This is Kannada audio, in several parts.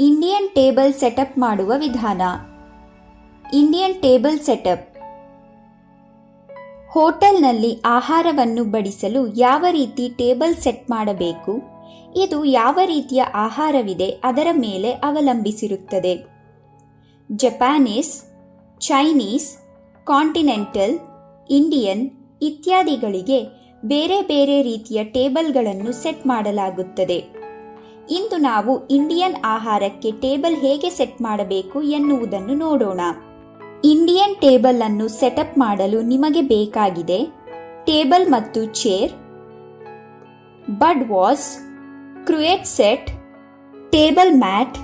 ಇಂಡಿಯನ್ ಟೇಬಲ್ ಸೆಟಪ್ ಮಾಡುವ ವಿಧಾನ. ಇಂಡಿಯನ್ ಟೇಬಲ್ ಸೆಟಪ್ ಹೋಟೆಲ್ನಲ್ಲಿ ಆಹಾರವನ್ನು ಬಡಿಸಲು ಯಾವ ರೀತಿ ಟೇಬಲ್ ಸೆಟ್ ಮಾಡಬೇಕು? ಇದು ಯಾವ ರೀತಿಯ ಆಹಾರವಿದೆ? ಅದರ ಮೇಲೆ ಅವಲಂಬಿಸಿರುತ್ತದೆ. ಜಪಾನೀಸ್ ಚೈನೀಸ್ ಕಾಂಟಿನೆಂಟಲ್ ಇಂಡಿಯನ್ ಇತ್ಯಾದಿಗಳಿಗೆ ಬೇರೆ ಬೇರೆ ರೀತಿಯ ಟೇಬಲ್ಗಳನ್ನು ಸೆಟ್ ಮಾಡಲಾಗುತ್ತದೆ. ಇಂದು ನಾವು ಇಂಡಿಯನ್ ಆಹಾರಕ್ಕೆ ಟೇಬಲ್ ಹೇಗೆ ಸೆಟ್ ಮಾಡಬೇಕು ಎನ್ನುವುದನ್ನು ನೋಡೋಣ. ಇಂಡಿಯನ್ ಟೇಬಲ್ ಅನ್ನು ಸೆಟಪ್ ಮಾಡಲು ನಿಮಗೆ ಬೇಕಾಗಿದೆ ಟೇಬಲ್ ಮತ್ತು chair, bud vase cruet set, table mat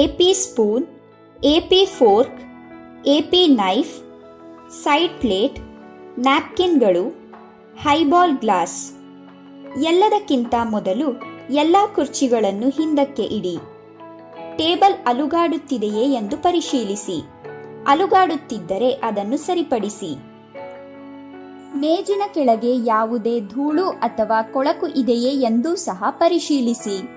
AP spoon AP fork AP knife, side plate, ನ್ಯಾಪ್ಕಿನ್ಗಳು highball glass ಎಲ್ಲದಕ್ಕಿಂತ ಮೊದಲು ಎಲ್ಲ ಕುರ್ಚಿಗಳನ್ನು ಹಿಂದಕ್ಕೆ ಇಡಿ. ಟೇಬಲ್ ಅಲುಗಾಡುತ್ತಿದೆಯೇ ಎಂದು ಪರಿಶೀಲಿಸಿ. ಅಲುಗಾಡುತ್ತಿದ್ದರೆ ಅದನ್ನು ಸರಿಪಡಿಸಿ. ಮೇಜಿನ ಕೆಳಗೆ ಯಾವುದೇ ಧೂಳು ಅಥವಾ ಕೊಳಕು ಇದೆಯೇ ಎಂದೂ ಸಹ ಪರಿಶೀಲಿಸಿ.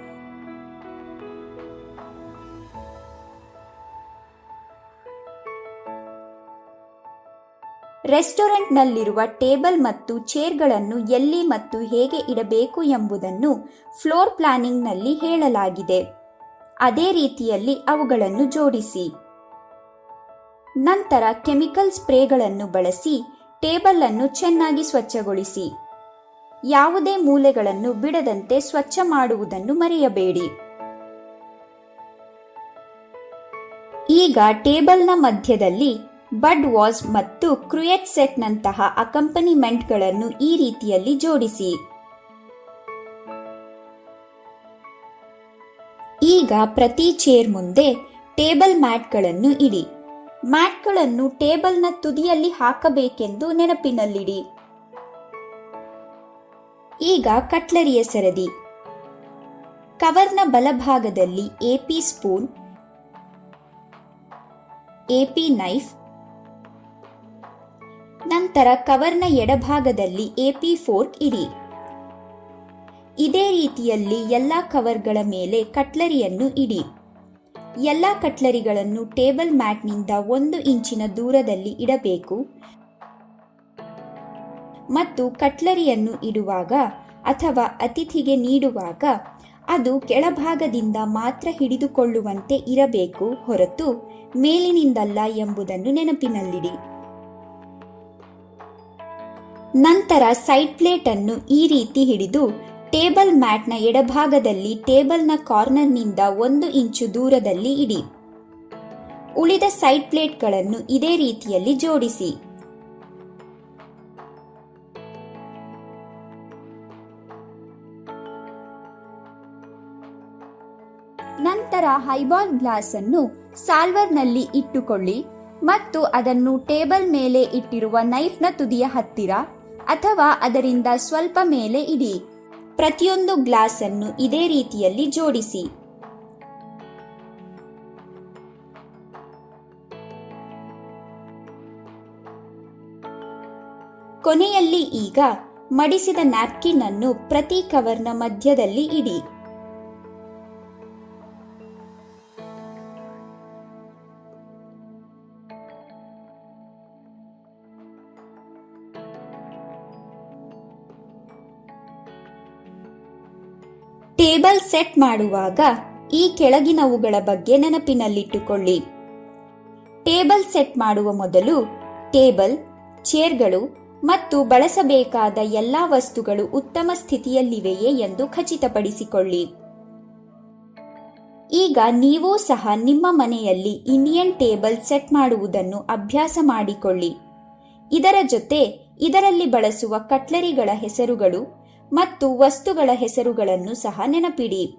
ರೆಸ್ಟೋರೆಂಟ್ನಲ್ಲಿರುವ ಟೇಬಲ್ ಮತ್ತು ಚೇರ್ಗಳನ್ನು ಎಲ್ಲಿ ಮತ್ತು ಹೇಗೆ ಇಡಬೇಕು ಎಂಬುದನ್ನು ಫ್ಲೋರ್ ಪ್ಲಾನಿಂಗ್ನಲ್ಲಿ ಹೇಳಲಾಗಿದೆ. ಅದೇ ರೀತಿಯಲ್ಲಿ ಅವುಗಳನ್ನು ಜೋಡಿಸಿ. ನಂತರ ಕೆಮಿಕಲ್ ಸ್ಪ್ರೇಗಳನ್ನು ಬಳಸಿ ಟೇಬಲ್ ಅನ್ನು ಚೆನ್ನಾಗಿ ಸ್ವಚ್ಛಗೊಳಿಸಿ. ಯಾವುದೇ ಮೂಲೆಗಳನ್ನು ಬಿಡದಂತೆ ಸ್ವಚ್ಛ ಮಾಡುವುದನ್ನು ಮರೆಯಬೇಡಿ. ಈಗ ಟೇಬಲ್ನ ಮಧ್ಯದಲ್ಲಿ ಬಡ್ ವಾಸ್ ಮತ್ತು ಕ್ರುಯೆಟ್ ಸೆಟ್ನಂತಹ ಅಕಂಪನಿಮೆಂಟ್ಗಳನ್ನು ಈ ರೀತಿಯಲ್ಲಿ ಜೋಡಿಸಿ. ಈಗ ಪ್ರತಿ ಚೇರ್ ಮುಂದೆ ಟೇಬಲ್ ಮ್ಯಾಟ್ಗಳನ್ನು ಇಡಿ. ಮ್ಯಾಟ್ಗಳನ್ನು ಟೇಬಲ್ನ ತುದಿಯಲ್ಲಿ ಹಾಕಬೇಕೆಂದು ನೆನಪಿನಲ್ಲಿಡಿ. ಈಗ ಕಟ್ಲರಿಯ ಸರದಿ. ಕವರ್ನ ಬಲಭಾಗದಲ್ಲಿ ಎಪಿ ಸ್ಪೂನ್ ಎಪಿ ನೈಫ್ ನಂತರ ಕವರ್ನ ಎಡಭಾಗದಲ್ಲಿ ಎಪಿ ಫೋರ್ಕ್ ಇಡಿ. ಇದೇ ರೀತಿಯಲ್ಲಿ ಎಲ್ಲ ಕವರ್ಗಳ ಮೇಲೆ ಕಟ್ಲರಿಯನ್ನು ಇಡಿ. ಎಲ್ಲ ಕಟ್ಲರಿಗಳನ್ನು ಟೇಬಲ್ ಮ್ಯಾಟ್ನಿಂದ ಒಂದು ಇಂಚಿನ ದೂರದಲ್ಲಿ ಇಡಬೇಕು. ಮತ್ತು ಕಟ್ಲರಿಯನ್ನು ಇಡುವಾಗ ಅಥವಾ ಅತಿಥಿಗೆ ನೀಡುವಾಗ ಅದು ಕೆಳಭಾಗದಿಂದ ಮಾತ್ರ ಹಿಡಿದುಕೊಳ್ಳುವಂತೆ ಇರಬೇಕು ಹೊರತು ಮೇಲಿನಿಂದಲ್ಲ ಎಂಬುದನ್ನು ನೆನಪಿನಲ್ಲಿಡಿ. ನಂತರ ಸೈಡ್ ಪ್ಲೇಟ್ ಅನ್ನು ಈ ರೀತಿ ಹಿಡಿದು ಟೇಬಲ್ ಮ್ಯಾಟ್ನ ಎಡಭಾಗದಲ್ಲಿ ಟೇಬಲ್ನ ಕಾರ್ನರ್ನಿಂದ ಒಂದು ಇಂಚು ದೂರದಲ್ಲಿ ಇಡಿ. ಉಳಿದ ಸೈಡ್ ಪ್ಲೇಟ್ಗಳನ್ನು ಇದೇ ರೀತಿಯಲ್ಲಿ ಜೋಡಿಸಿ. ನಂತರ ಹೈಬಾಲ್ ಗ್ಲಾಸ್ ಅನ್ನು ಸಾಲ್ವರ್ನಲ್ಲಿ ಇಟ್ಟುಕೊಳ್ಳಿ ಮತ್ತು ಅದನ್ನು ಟೇಬಲ್ ಮೇಲೆ ಇಟ್ಟಿರುವ ನೈಫ್ನ ತುದಿಯ ಹತ್ತಿರ ಅಥವಾ ಅದರಿಂದ ಸ್ವಲ್ಪ ಮೇಲೆ ಇಡಿ. ಪ್ರತಿಯೊಂದು ಗ್ಲಾಸ್ ಅನ್ನು ಇದೇ ರೀತಿಯಲ್ಲಿ ಜೋಡಿಸಿ. ಕೊನೆಯಲ್ಲಿ ಈಗ ಮಡಿಸಿದ ನ್ಯಾಪ್ಕಿನ್ ಅನ್ನು ಪ್ರತಿ ಕವರ್ನ ಮಧ್ಯದಲ್ಲಿ ಇಡಿ. ಟೇಬಲ್ ಸೆಟ್ ಮಾಡುವಾಗ ಈ ಕೆಳಗಿನವುಗಳ ಬಗ್ಗೆ ನೆನಪಿನಲ್ಲಿಟ್ಟುಕೊಳ್ಳಿ. ಟೇಬಲ್ ಸೆಟ್ ಮಾಡುವ ಮೊದಲು ಟೇಬಲ್, ಚೇರ್ಗಳು ಮತ್ತು ಬಳಸಬೇಕಾದ ಎಲ್ಲಾ ವಸ್ತುಗಳು ಉತ್ತಮ ಸ್ಥಿತಿಯಲ್ಲಿವೆಯೇ ಎಂದು ಖಚಿತಪಡಿಸಿಕೊಳ್ಳಿ. ಈಗ ನೀವು ಸಹ ನಿಮ್ಮ ಮನೆಯಲ್ಲಿ ಇಂಡಿಯನ್ ಟೇಬಲ್ ಸೆಟ್ ಮಾಡುವುದನ್ನು ಅಭ್ಯಾಸ ಮಾಡಿಕೊಳ್ಳಿ. ಇದರ ಜೊತೆ ಇದರಲ್ಲಿ ಬಳಸುವ ಕಟ್ಲರಿಗಳ ಹೆಸರುಗಳು ಮತ್ತು ವಸ್ತುಗಳ ಹೆಸರುಗಳನ್ನು ಸಹ ನೆನಪಿಡಿ.